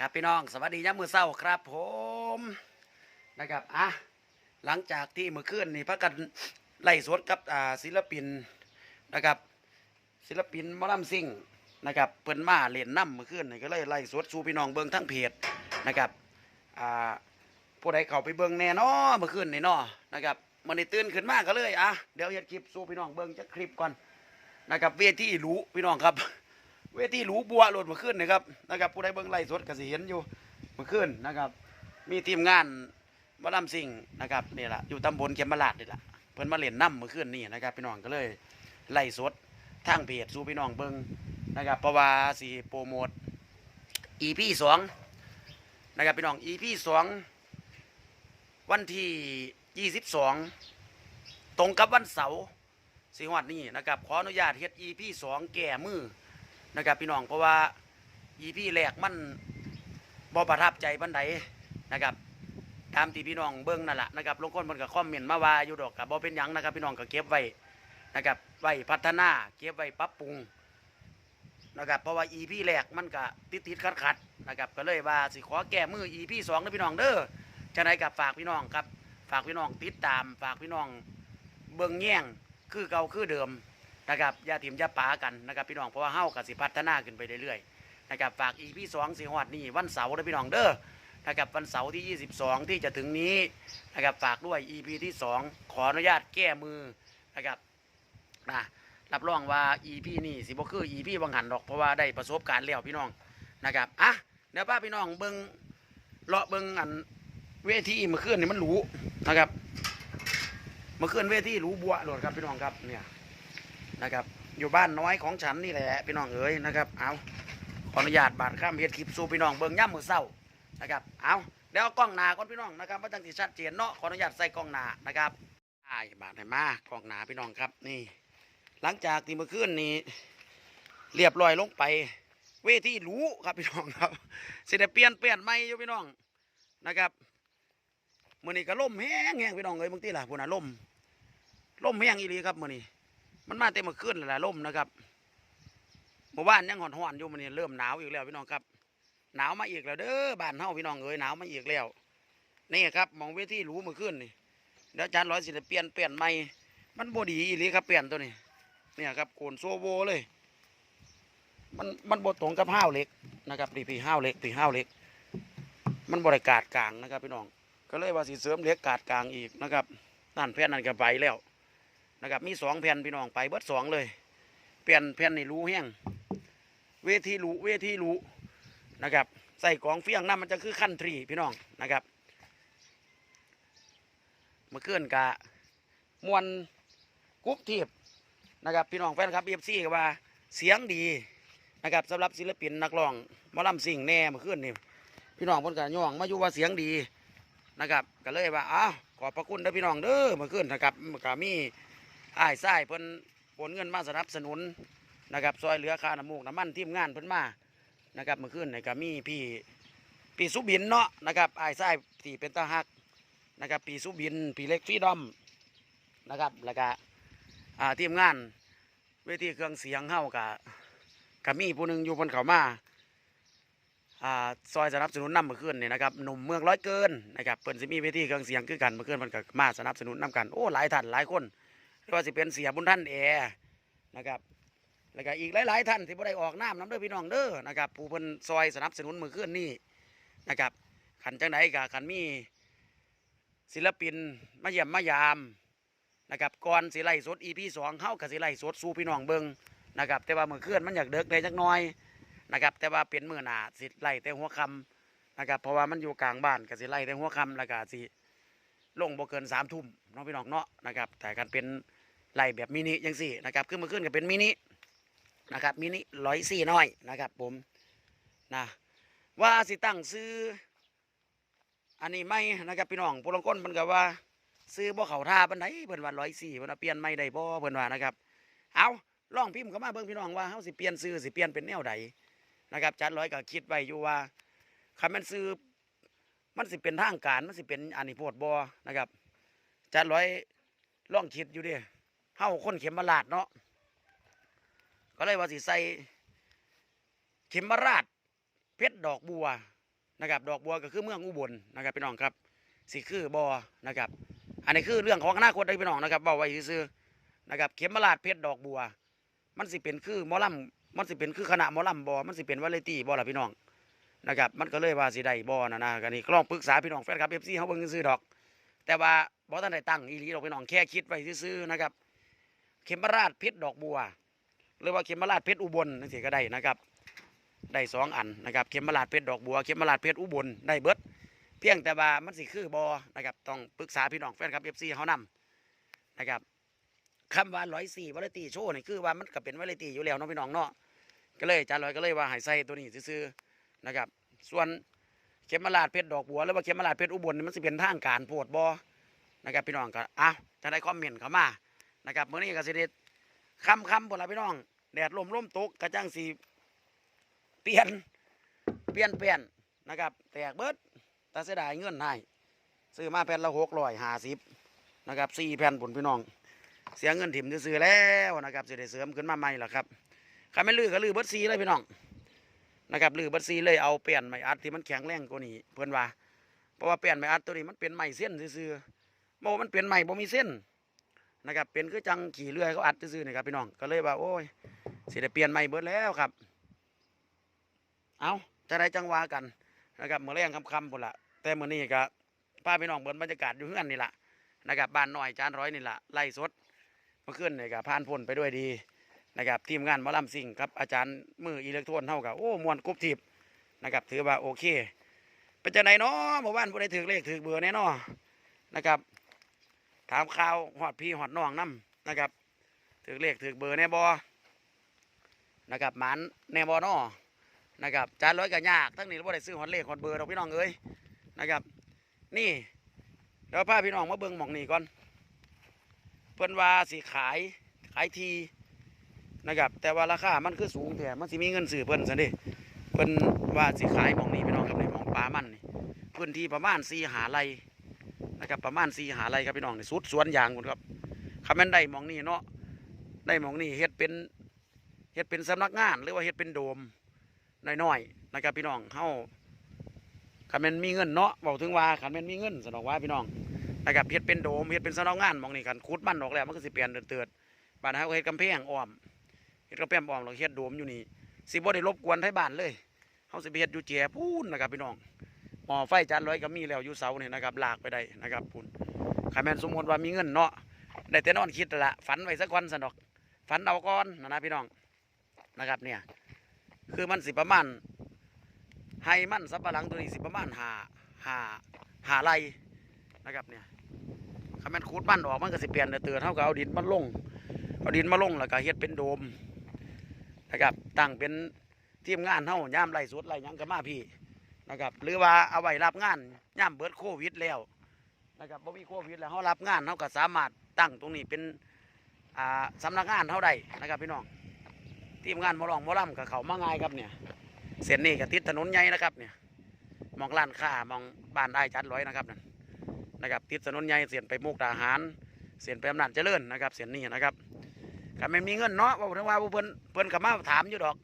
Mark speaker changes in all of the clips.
Speaker 1: ครับพี่น้องสวัสดียามมือเศร้าครับผมนะครับอะหลังจากที่มื่อคืนนี่พักกันไล่สวดกับอ่าศิลปินนะครับ ศิลปินมอลำซิ่งนะครับเพิ่นมาเล่นน้ำมื่อคืนนี่ก็เลยไล่สวดสู่พี่น้องเบิ่งทั้งเพจนะครับอ่าผู้ใดเข้าไปเบิ่งแน่นอมื่อคืนนี่นาะนะครับมันได้ตื่นขึ้นมากก็เลยอะเดี๋ยวเฮ็ดคลิปสู่พี่น้องเบิ่งจักคลิปก่อนนะครับเวทีรู้พี่น้องครับ เวทีหรูบัวโหลดมื่อคืนนะครับนะครับ ผู้ใดเบิ่งไล่สดก็สิเห็นอยู่มื่อคืนนะครับ มีทีมงานมาลำซิ่งนะครับนี่แหละอยู่ตำบลเขมราชนี่แหละเพิ่นมาเล่นน้ำมื่อคืนนี่นะครับ พี่น้องก็เลยไล่สดทางเพจสู่พี่น้องเบิ่งนะครับเพราะว่าสิโปรโมท EP สองนะครับพี่น้อง EP สองวันที่ยี่สิบสองตรงกับวันเสาร์สิงหวัดนี้นะครับ ขออนุญาตเฮ็ด EP สองแก่มือ นะครับพี่น้องเพราะว่าอีพี่แรกมันบ่ประทับใจบันไดนะครับตามที่พี่น้องเบิ้งนั่นแหละนะครับลงคนมันก็คอมเมนต์มาว่าอยู่ดอกกับบ่เป็นยังนะครับ พี่น้องก็เก็บไว้นะครับไว้พัฒนาเก็บไว้ปรับปรุงนะครับเพราะว่าอีพี่แรกมันก็ติดติดขัดขัดนะครับก็เลยว่าสิขอแก้มืออีพี่สองนะพี่น้องเด้อจะไหนกับฝากพี่น้องครับ ฝากพี่น้องติดตาม ฝากพี่น้องเบิ่งแย่งคือเก่าคือเดิม นะครับอย่าถิ่มอย่าป๋ากันนะครับพี่น้องเพราะว่าเฮากับสิพัฒนาขึ้นไปเรื่อยๆนะครับฝากอีพีสองสีหอดนี่วันเสาร์นะพี่น้องเด้อนะครับวันเสาร์ที่ 22 ที่จะถึงนี้นะครับฝากด้วย EP ที่ 2 ขออนุญาตแก้มือนะครับนะรับรองว่า EP นี่สิบ่คือ EP บางหันดอกเพราะว่าได้ประสบการณ์แล้วพี่น้องนะครับอะเดี๋ยวป้าพี่น้องเบิงเลาะเบิงอันเวทีเมื่อคืนนี่มันหรูนะครับเมื่อคืนเวทีหรูบัวโหลดครับพี่น้องครับเนี่ย นะครับ อยู่บ้านน้อยของฉันนี่แหละพี่น้องเอ๋ยนะครับเอาขออนุญาตบาดข้ามเฮ็ดคลิปสู่พี่น้องเบิ่งย่ำมือเศร้านะครับเอาเดี๋ยวกล้องหนาก่อนพี่น้องนะครับว่าจังสิชัดเจนเนาะขออนุญาตใส่กล้องหนานะครับอ้บาดให้มากล้องหนาพี่น้องครับนี่ หลังจากที่เมื่อคืนนี้เรียบร้อยลงไป เวทีรู้ครับพี่น้องครับเสิได้เปลี่ยนเปลี่ยนใหม่อยู่พี่น้องนะครับมื้อนี้ก็ล่มแห้งแห้งพี่น้องเอ้ยบางทีล่ะพุ่นน่ะล่มล่มแห้งอีหลีครับมื้อนี้ มันมาเต็มมาขึ้นแล้วล่มนะครับหมู่บ้านยังห่อนๆอยู่มันนี่เริ่มหนาวอีกแล้วพี่น้องครับ หนาวมาอีกแล้วเด้อบ้านเฮาพี่น้องเอ้ยหนาวมาอีกแล้ว นี่ครับมองเวทีรูเมื่อคืนนี่เดี๋ยวจารย์ร้อยสิเปลี่ยนเปลี่ยนใหม่มันบดีอีหลีครับเปลี่ยนตัวนี้เนี่ยครับโกนโซโวเลย มันมันบดตรงกับห้าวเล็กนะครับนี่พี่ห้าวเล็กพี่ห้าวเล็ก มันบริกาดกลางนะครับพี่น้อง ก็เลยว่าสิเสริมเล็กกาดกลางอีกนะครับนั่นแผ่นนั่นก็ไปแล้ว นะครับมีสองแผ่นพี่น้องไปเบิดสองเลยเปลี่ยนแผ่นนี่รู้แห้งเวทีรู้เวทีรู้นะครับ ใส่กองเฟี้ยงน้ำมันจะคือขั้นทรีพี่น้องนะครับมาเมื่อนกะมวนกุ๊บทีบนะครับพี่น้องแฟนครับเอฟซีก็ว่าเสียงดีนะครับสำหรับศิลปินนักร้องมอลำสิ่งแน่เมื่อคืนนี่พี่น้องพนก็ย่องมาอยู่ว่าเสียงดีนะครับก็เลยว่าอ้าวขอบพระคุณเด้อพี่น้องเด้อเมื่อคืนนะครับก็มี อ้ายไส้เพิ่นโอนเงินมาสนับสนุนนะครับซอยเหลือค่าน้ำมูกน้ำมันทีมงานเพิ่นมานะครับเมื่อคืนนี่ก็มีพี่พี่สุบินเนาะนะครับอ้ายไส้ที่เป็นตาหักนะครับพี่สุบินพี่เล็กฟีดอมนะครับแล้วก็อ่าทีมงานเวทีเครื่องเสียงเฮากับกับมีผู้หนึ่งอยู่บนเขามาอ่าซอยสนับสนุนนำเมื่อคืนนี่ยนะครับหนุ่มเมืองร้อยเกินนะครับเพิ่นสิมีเวทีเครื่องเสียงคือกันเมื่อคืนเพิ่นก็มาสนับสนุนนำกันโอ้หลายท่านหลายคน ไม่ว่าสิเป็นเสียบุญท่านแอนะครับแล้วก็อีกหลาย ๆ ท่านที่บ่ได้ออกน้ำน้ำเด้อพี่น้องเด้อนะครับผู้เพิ่นซอยสนับสนุนมือเคลื่อนนี่นะครับขันจังไหนกับขันมีศิลปินมาเยี่ยมมายามนะครับก่อนสิไล่สด EP สองเข้ากับสิไล่สดสู่พี่น้องเบิงนะครับแต่ว่ามือเคลื่อนมันอยากเดิกได้จักหน้อยนะครับแต่ว่าเป็นมือหนาสิไล่แต่หัวคำนะครับเพราะว่ามันอยู่กลางบ้านกับสิไล่แต่หัวคำแล้วก็สิลงบ่เกินสามทุ่มน้องพี่น้องเนาะนะครับแต่การเป็น ไล่แบบมินิยังสี่นะครับขึ้นมาขึ้นก็เป็นมินินะครับมินิร้อยสี่น้อยนะครับ ผมนะว่าสิตั้งซื้อ อันนี้ไม่นะครับพี่น้องผู้ลางคนมันก็ว่า ซื้อบ่เขาท่าปันไหนเพิ่นว่าร้อยสี่เพิ่นเปลี่ยนไม่ได้บ่เพิ่นว่านะครับเอาลองพิมพ์เข้ามาเบิ่งพี่น้องว่าเฮาสิเปลี่ยนซื้อสิเปลี่ยนเป็นแนวใดนะครับจัดร้อยก็คิดไว้อยู่ว่าคันมันซื้อมันสิเป็นทางการมันสิเป็นอันนี้โพดบอนะครับจัดร้อยล่องคิดอยู่เดิ เฮาคนเข็มมาลาดเนาะก็เลยว่าสิใส่เข็มมาราดเพชรดอกบัวนะครับ ดอกบัวก็คือเมืองอุบลนะครับพี่น้องครับสิคือบอนะครับ อันนี้คือเรื่องของอนาคตได้พี่น้องนะครับเบาไว้ซื่อๆนะครับ เข็มมาลาดเพชรดอกบัว มันสิเป็นคือมอลำมันสิเป็นคือคณะมอลำบอมันสิเป็นวาเลตี้บอล่ะพี่น้องนะครับ มันก็เลยว่าสิได้บอนะนะกันนี่ก็ลองปรึกษาพี่น้องแฟนคลับเอฟซีเขาเบิ่งซื่อดอก แต่ว่าบอท่านได้ตั้งอีหลีดอกพี่น้องแค่คิดไว้ซื่อนะครับ เขมราชเพชรดอกบัว หรือว่าเขมราชเพชรอุบลนั่นสิก็ได้นะครับได้สองอันนะครับเข็มราชเพชรดอกบัวเข็มราชเพชรอุบลได้เบิด เพียงแต่ว่ามันสิคือบอนะครับต้องปรึกษาพี่น้องแฟนคลับเอฟซีเขานำนะครับคำว่าร้อยสี่วาไรตี้โชว์นี่คือว่ามันก็เป็นวาไรตี้อยู่แล้วเนาะพี่น้องเนาะก็เลยอาจานลอยก็เลยว่าให้ใส่ตัวนี้ซื่อๆนะครับ ส่วนเข็มราชเพชรดอกบัวหรือว่าเข็มราชเพชรอุบลนี่มันสิเป็นทางการโพดบอนะครับพี่น้องก็อะจะได้คอมเมนต์เข้ามา นะครับเมื่อนี้ก็สิเด็ดคำคำพวกเราพี่น้อง แดดลมลมตกกระจังสีเปลี่ยนเปลี่ยนเปลี่ยนนะครับ แตกเบิดแต่เสียดายเงินให้ซื้อมาแผ่นละหกร้อยห้าสิบนะครับสี่แผ่นผลพี่น้อง เสียเงินถิ่มซื้อแล้วนะครับจะได้เสริมขึ้นมาใหม่ละครับข้าไม่ลือก็ลือเบิดซีเลยพี่น้องนะครับลือเบิดซีเลยเอาเปลี่ยนไม้อัดที่มันแข็งแรงกว่านี้เพื่อนว่าเพราะว่าเปลี่ยนไม้อัดตัวนี้มันเป็นไม้เส้นซื่อๆโมมันเป็นไม้บ่มีเส้น นะครับเป็นคือจังขี่เรือเขาอัดซื่อๆนี่ครับพี่น้องก็เลยว่าโอ้ยสิได้เปลี่ยนไม้เบิดแล้วครับ เอาจะได้จังหวะกันนะครับเมื่อแรงคำๆพุ่นละแต่เมื่อนี้ก็พาพี่น้องเบิ่งบรรยากาศอยู่เฮือนนี่แหละนะครับบ้านน้อยจานร้อยนี่แหละไล่สดเมื่อคืนนี่ก็ผ่านพ้นไปด้วยดีนะครับทีมงานมอลำซิ่งครับอาจารย์มืออิเล็กทรอนเท่ากับโอ้มวนกรุบทิบนะครับถือว่าโอเคเป็นจังไหนเนาะหมู่บ้านผู้ใดถือเลขถือเบอร์แน่นอนนะครับ ถามข่าวหอดพี่หอดน้องน้ำนะครับถือเลขถือเบอร์แน่บอนะครับหมันแน่บอนอนะครับจานร้อยกับยากทั้งนี้เราได้ซื้อหอดเลขหอดเบอร์เราพี่น้องเอ้ยนะครับ นี่เดี๋ยวพาพี่น้องมาเบิ่งหมองนี่ก่อน เพิ่นว่าสิขายขายทีนะครับ แต่ว่าราคามันคือสูงแท้มันสิมีเงินซื้อเพิ่นซะดิเพิ่นว่าสิขายหมองนี้พี่น้องครับในหมองปลามันนี่พื้นที่ประมาณ4หาไร่ นะครับประมาณ4หาไรครับพี่น้องนี่สุดสวนยางพุ่นครับคำแม่นได้มองนี้เนาะได้มองนี้เฮ็ดเป็นเฮ็ดเป็นสำนักงาน หรือว่าเฮ็ดเป็นโดมน้อยๆนะครับพี่น้องเฮาคันแม่นมีเงินเนาะบอกถึงว่าคันแม่นมีเงินสนอกว่าพี่น้องนะครับเฮ็ดเป็นโดมเฮ็ดเป็นสำนักงานมองนี้กันขุดมันออกแล้วมันก็สิเปลี่ยนเตือนๆบ้านเฮาก็เฮ็ดกำแพงอ้อมเฮ็ดกระแป้มออมเราเฮ็ดโดมอยู่นี่สิบ่ได้รบกวนไทบ้านเลยเฮาสิไปเฮ็ดอยู่แจพูนนะครับพี่น้อง หมอไฟจานร้อยก็มีแล้วอยู่เสานี่ยนะครับลากไปได้นะครับพูนคันแมนสมมติว่ามีเงินเนาะได้แต่นอนคิดละฝันไว้สักวันสนอกฝันเอาก่อนนะนะพี่น้องนะครับเนี่ยคือมันสิประมาณให้มันสับปะหลังตัวนี้สิประมาณหาหาหาไรนะครับเนี่ยคันแมนคูดมันออกมันก็สิเปลี่ยนเตือนเท่ากับเอาดินมันลงเอาดินมาลงแล้วก็เฮ็ดเป็นโดมนะครับตั้งเป็นทีมงานเฮาย่ามไล่สดไล่หยังก็มาพี่ นะครับหรือว่าเอาไว้รับงานย่ามเบิดโควิดแล้วนะครับบ่มีโควิดแล้วเฮารับงานเฮาก็สามารถตั้งตรงนี้เป็นอ่าสำนักงานเฮาได้นะครับพี่น้องทีมงานมอลองมอลำก็เขามาง่ายครับเนี่ยเส้นนี้ก็ติดถนนใหญ่นะครับเนี่ยมองร้านค้ามองบ้านได้ายจัดร้อยนะครับนั่นนะครับติดถนนใหญ่เส้นไปมุกดาหาร เสียนไปอำนาจเจริญนะครับ เสียนนี้นะครับก็ไม่มีเงินเนาะว่าถึงว่าเพิ่นเพิ่นก็มาถามอยู่ดอก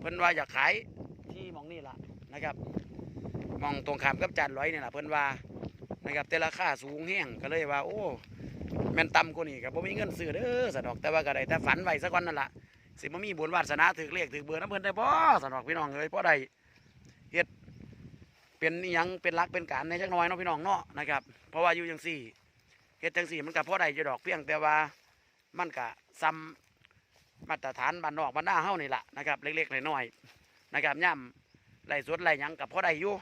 Speaker 1: เพิ่นว่าอยากขาย นะครับมองตรงขามกับจานร้อยเนี่ล่ะเพิ่นว่านะครับแต่ราคาสูงแห้งก็เลยว่า โอ้แม่นต่ำกว่านี้ก็บ่มีเงินซื้อเด้อสนอกแต่ว่าก็ได้แต่ฝันไว้สักวันนั่นล่ะสิบ่มีบุญวาสนาถือเลขถือเบอร์น้ำเพิ่นได้บ่สนอกพี่น้องเอ้ยพอได้เฮ็ดเป็นอิยังเป็นรักเป็นการในจักน่อยเนาะพี่น้องเนาะนะครับเพราะว่าอยู่จังซี่เฮ็ดจังสี่มันก็พอได้อยู่ดอกเพียงแต่ว่ามันก็ซ้ำมาตรฐานบ้านนอกบ้านหน้าเฮานี่แหละนะครับเล็กๆน้อยๆนะครับย่ำ ไรสวนไรหยังกับพ่อได้อยู่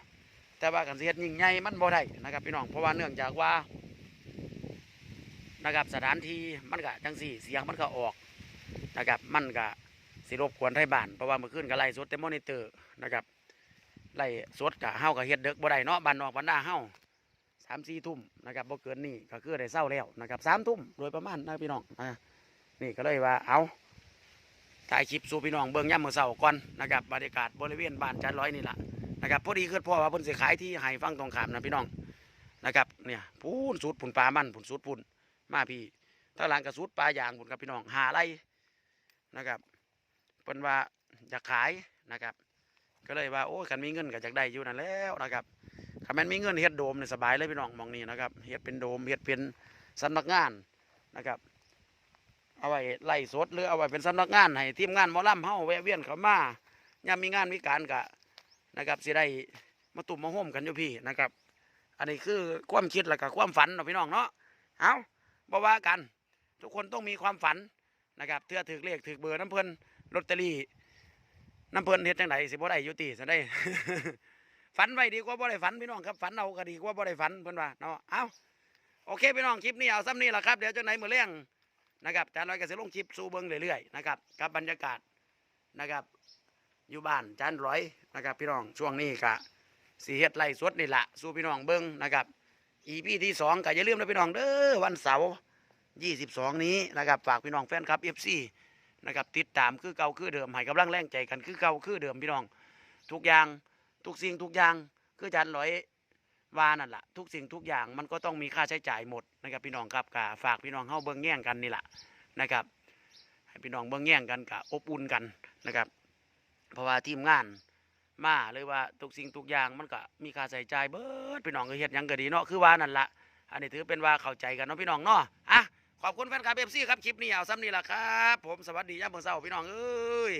Speaker 1: แต่ว่ากันเสียดยิ่งใหญ่มันบ่ได้นะครับพี่น้องเพราะว่าเนื่องจากว่านะครับสถานที่มันก็จังสี่เสียงมันก็ออกนะครับมันก็สิรบกวนไทยบ้านเพราะว่าเมื่อคืนก็ไล่สดแต่มอนิเตอร์นะครับไล่สดกะเฮาก็เฮ็ดเด็กบ่ได้เนาะบ้านนอกบ้านหน้าเฮาสามสี่ทุ่มนะครับบ่เกินนี่ก็คือได้เศร้าแล้วนะครับสามทุ่มโดยประมาณนะพี่น้องอ่านี่ก็เลยว่าเอา ถ่ายคลิปสู่พี่น้องเบิ่งย่ำมือเสาก่อนนะครับบรรยากาศบริเวณบ้านจันร้อยนี่แหละนะครับพอดีคือพ่อว่าเพิ่นสิขายที่ให้ฟังตรงขามนะพี่น้องนะครับเนี่ยพูนสุดผุนปลามันผุนสุดผุนมาพี่ถ้าหลังกระสุดปลาอย่างผุนครับพี่น้องหาไรนะครับเพิ่นว่าอยากขายนะครับ ก็เลยว่าโอ้ยคันมีเงินก็จักได้อยู่นั่นแล้วนะครับคันแม่นมีเงินเฮ็ดโดมเนี่ยสบายเลยพี่น้องมองนี้นะครับเฮ็ดเป็นโดมเฮ็ดเป็นสำนักงานนะครับ เอาไว้ไล่สดหรือเอาไว้เป็นสำนักงานให้ทีมงานมอลำเฮาแวะเวียนเขามายามมีงานมีการกะนะครับสิได้มาตุ่มมาห่มกันอยู่พี่นะครับ อันนี้คือความคิดแล้วก็ความฝันเนาะพี่น้องเนาะเอาบ่ว่ากัน ทุกคนต้องมีความฝันนะครับเทื่อถือเลขถือเบอร์น้ำเพลินลอตเตอรี่น้ำเพลินเฮ็ดจังไดสิบ่ได้ยู่ติซะได้ฝันไว้ดีกว่าบ่ได้ฝันพี่น้องครับฝันเอาก็ดีกว่าบ่ได้ฝันเพิ่นว่าเนาะเอาโอเคพี่น้องคลิปนี้เอาซ้ำนี้ล่ะครับเดี๋ยวจังไหนมื้อเลี้ยง นะครับจานร้อยก็จะลงคลิปสู่เบิ้งเรื่อยๆนะครับกับบรรยากาศนะครับ อยู่บ้านจานร้อยนะครับ พี่น้องช่วงนี้กะสีเฮ็ดไล่สดนี่แหละสู่พี่น้องเบิ้งนะครับอีพีที่สองก็อย่าลืมนะพี่น้องเด้อวันเสาร์ยี่สิบสองนี้นะครับฝากพี่น้องแฟนคลับเอฟซีนะครับติดตามคือเก่าคือเดิมให้กำลังแรงใจกันคือเก่าคือเดิมพี่น้อง ทุกอย่างทุกสิ่งทุกอย่างคือจานร้อย ว่านั่นแหละทุกสิ่งทุกอย่างมันก็ต้องมีค่าใช้จ่ายหมดนะครับพี่น้องครับกะฝากพี่น้องเข้าเบิ้งแย่งกันนี่แหละนะครับให้พี่น้องเบิ้งแย่งกันกะอบอุ่นกันนะครับเพราะว่าทีมงานมาเลยว่าทุกสิ่งทุกอย่างมันก็มีค่าใช้จ่ายเบิดพี่น้องก็เฮ็ดยังก็ดีเนาะคือว่านั่นละอันนี้ถือเป็นว่าเข้าใจกันเนาะพี่น้องเนาะอะขอบคุณแฟนคลับเอฟซีครับคลิปนี้เอาซ้ำนี่แหละครับ ผมสวัสดีย่าเมื่อเช้าพี่น้องเอ้ย